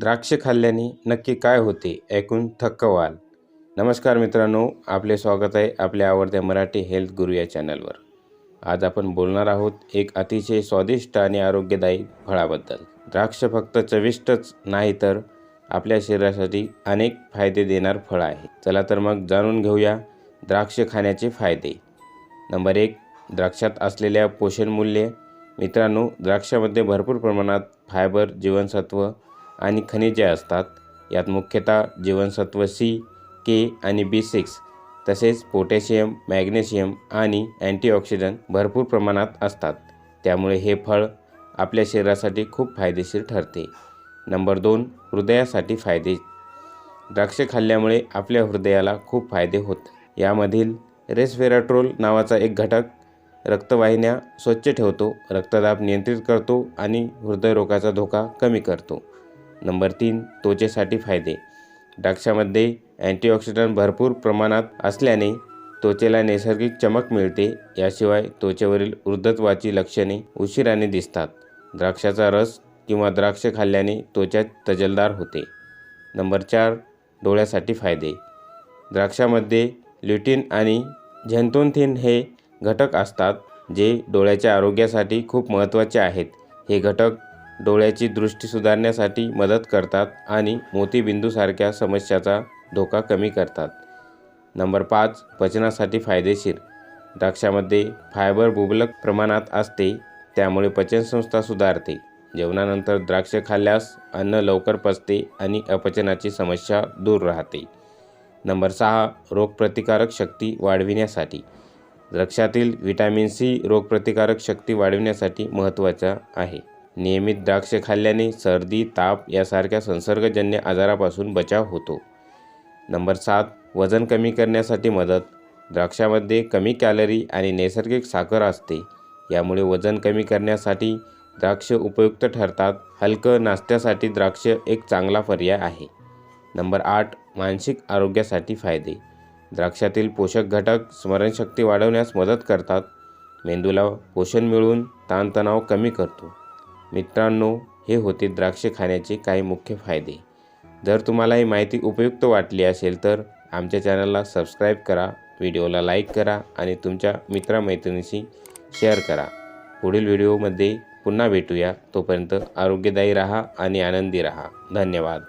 द्राक्ष खाल्ल्याने नक्की काय होते ऐकून थक्क व्हाल. नमस्कार मित्रांनो आपले स्वागत आहे आपल्या आवडत्या मराठी हेल्थ गुरु या चॅनलवर. आज आपण बोलणार आहोत एक अतिशय स्वादिष्ट आणि आरोग्यदायी फळाबद्दल. द्राक्ष फक्त चविष्टच नाही तर आपल्या शरीरासाठी अनेक फायदे देणार फळ आहे. चला तर मग जाणून घेऊया द्राक्ष खाण्याचे फायदे. नंबर एक द्राक्षात असलेल्या पोषण मूल्ये. मित्रांनो द्राक्षामध्ये भरपूर प्रमाणात फायबर जीवनसत्व आणि खनिजे असतात. यात मुख्यतः जीवनसत्व सी के आणि बी सिक्स तसेच पोटॅशियम मॅग्नेशियम आणि अँटीऑक्सिडंट भरपूर प्रमाणात असतात. त्यामुळे हे फळ आपल्या शरीरासाठी खूप फायदेशीर ठरते. नंबर दोन हृदयासाठी फायदे. द्राक्ष खाल्ल्यामुळे आपल्या हृदयाला खूप फायदे होत. यामधील रेसवेराट्रोल नावाचा एक घटक रक्तवाहिन्या स्वच्छ ठेवतो रक्तदाब नियंत्रित करतो आणि हृदयरोगाचा धोका कमी करतो. नंबर तीन त्वचेसाठी फायदे. द्राक्षामध्ये अँटीऑक्सिडंट भरपूर प्रमाणात असल्याने त्वचेला नैसर्गिक चमक मिळते याशिवाय त्वचेवरील वृद्धत्वाची लक्षणे उशिराने दिसतात. द्राक्षाचा रस किंवा द्राक्ष खाल्ल्याने त्वचा तजलदार होते. नंबर चार डोळ्यासाठी फायदे. द्राक्षामध्ये ल्युटिन आणि झेंतोनथिन हे घटक असतात जे डोळ्याच्या आरोग्यासाठी खूप महत्त्वाचे आहेत. हे घटक डोळ्याची दृष्टी सुधारण्यासाठी मदत करतात आणि मोतीबिंदूसारख्या समस्याचा धोका कमी करतात. नंबर पाच पचनासाठी फायदेशीर. द्राक्षामध्ये फायबर मुबलक प्रमाणात असते त्यामुळे पचनसंस्था सुधारते. जेवणानंतर द्राक्ष खाल्ल्यास अन्न लवकर पचते आणि अपचनाची समस्या दूर राहते. नंबर सहा रोगप्रतिकारक शक्ती वाढविण्यासाठी. द्राक्षातील व्हिटॅमिन सी रोगप्रतिकारक शक्ती वाढविण्यासाठी महत्त्वाचा आहे. नियमित द्राक्ष खाल्ल्याने सर्दी ताप यासारख्या संसर्गजन्य आजारापासून बचाव होतो. नंबर सात वजन कमी करण्यासाठी मदत. द्राक्षामध्ये कमी कॅलरी आणि नैसर्गिक साखर असते. यामुळे वजन कमी करण्यासाठी द्राक्ष उपयुक्त ठरतात. हलकं नाश्त्यासाठी द्राक्ष एक चांगला पर्याय आहे. नंबर आठ मानसिक आरोग्यासाठी फायदे. द्राक्षातील पोषक घटक स्मरणशक्ती वाढवण्यास मदत करतात. मेंदूला पोषण मिळून ताणतणाव कमी करतो. मित्रांनो हे होते द्राक्ष खाण्याचे काही मुख्य फायदे. जर तुम्हाला ही माहिती उपयुक्त वाटली असेल तर आमच्या चॅनलला सबस्क्राईब करा व्हिडिओला लाईक करा आणि तुमच्या मित्रमैत्रिणीशी शेअर करा. पुढील व्हिडिओमध्ये पुन्हा भेटूया. तोपर्यंत आरोग्यदायी राहा आणि आनंदी राहा. धन्यवाद.